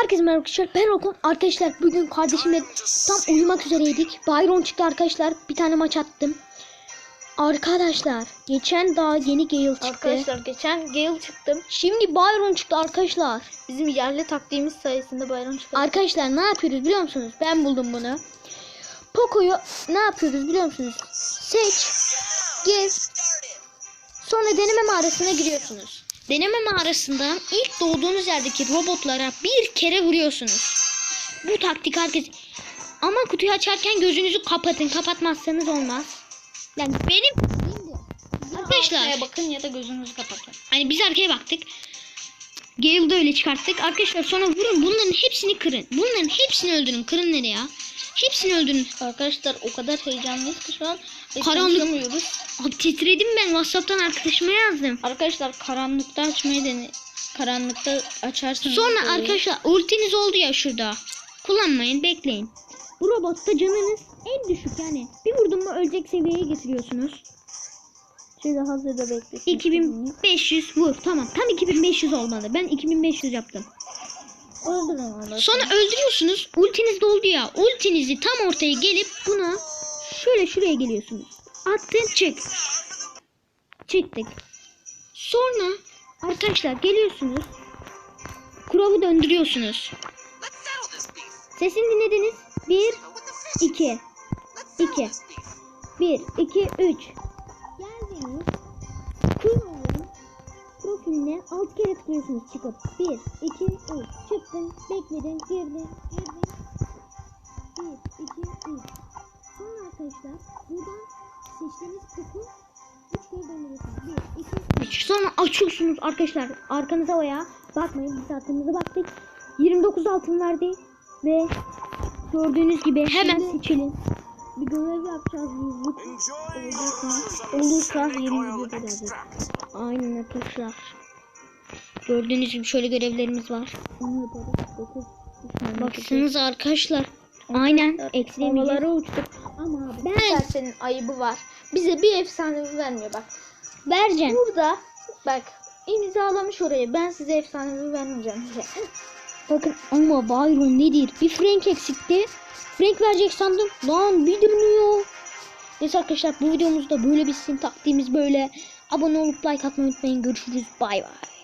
Herkese merhaba arkadaşlar. Ben Orkun. Arkadaşlar bugün kardeşimle tam uyumak üzereydik. Byron çıktı arkadaşlar. Bir tane maç attım. Arkadaşlar geçen daha yeni Gale çıktı. Arkadaşlar geçen Gale çıktım. Şimdi Byron çıktı arkadaşlar. Bizim yerli taktiğimiz sayesinde bayram çıktı. Arkadaşlar ne yapıyoruz biliyor musunuz? Ben buldum bunu. Poco'yu ne yapıyoruz biliyor musunuz? Seç, gez, sonra deneme mağarasına giriyorsunuz. Deneme mağarasından ilk doğduğunuz yerdeki robotlara bir kere vuruyorsunuz. Bu taktik herkes... Ama kutuyu açarken gözünüzü kapatın. Kapatmazsanız olmaz. Yani benim... Arkadaşlar... Arkaya bakın ya da gözünüzü kapatın. Hani biz arkaya baktık. Gale'da öyle çıkarttık. Arkadaşlar sonra vurun. Bunların hepsini kırın. Bunların hepsini öldürün. Kırın nereye ya? Hepsini öldürün. Arkadaşlar o kadar heyecanlıyız ki şu an. Karanlık. Abi titredim ben. Whatsapp'tan arkadaşıma yazdım. Arkadaşlar karanlıkta açmayı dene. Karanlıkta açarsanız. Sonra böyle- arkadaşlar ultiniz oldu ya şurada. Kullanmayın. Bekleyin. Bu robotta canınız en düşük yani. Bir vurdun mu ölecek seviyeye getiriyorsunuz. Şimdi hazırda beklesin. 2500 vur. Tamam. Tam 2500 olmalı. Ben 2500 yaptım. Sonra öldürüyorsunuz. Ultiniz doldu ya. Ultinizi tam ortaya gelip buna şöyle şuraya geliyorsunuz. Attın çık. Çıktık. Sonra arkadaşlar geliyorsunuz. Kuralı döndürüyorsunuz. Sesini dinlediniz. 1 2 2 1 2 3 Geldiniz. Profiline alt kere tıklıyorsunuz çıkıp 1 2 3 çıktın bekledin girdin girdin. 1 2 3 Sonra arkadaşlar buradan seçtiğiniz kutu 3 kere döndürüyorsunuz 1 2 3 Sonra açıyorsunuz arkadaşlar. Arkanıza veya bakmayın. Biz saatimize baktık. 29 altın verdi ve gördüğünüz gibi hemen seçelim bir görev yapacağız biz bu olursa yeni videoda geleceğiz. Aynen arkadaşlar. Gördüğünüz gibi şöyle görevlerimiz var. Baksanıza arkadaşlar. Aynen. Havalara uçtuk. Ama abi Ben- ben... senin ayıbı var. Bize bir efsanevi vermiyor bak. Vereceğim. Burada bak imzalamış oraya. Ben size efsanevi vermeyeceğim. Bakın ama Byron nedir? Bir Frank eksikti. Frank verecek sandım. Lan bir dönüyor. Neyse arkadaşlar bu videomuzda böyle bitsin. Taktiğimiz böyle. Abone olup like atmayı unutmayın. Görüşürüz. Bay bay.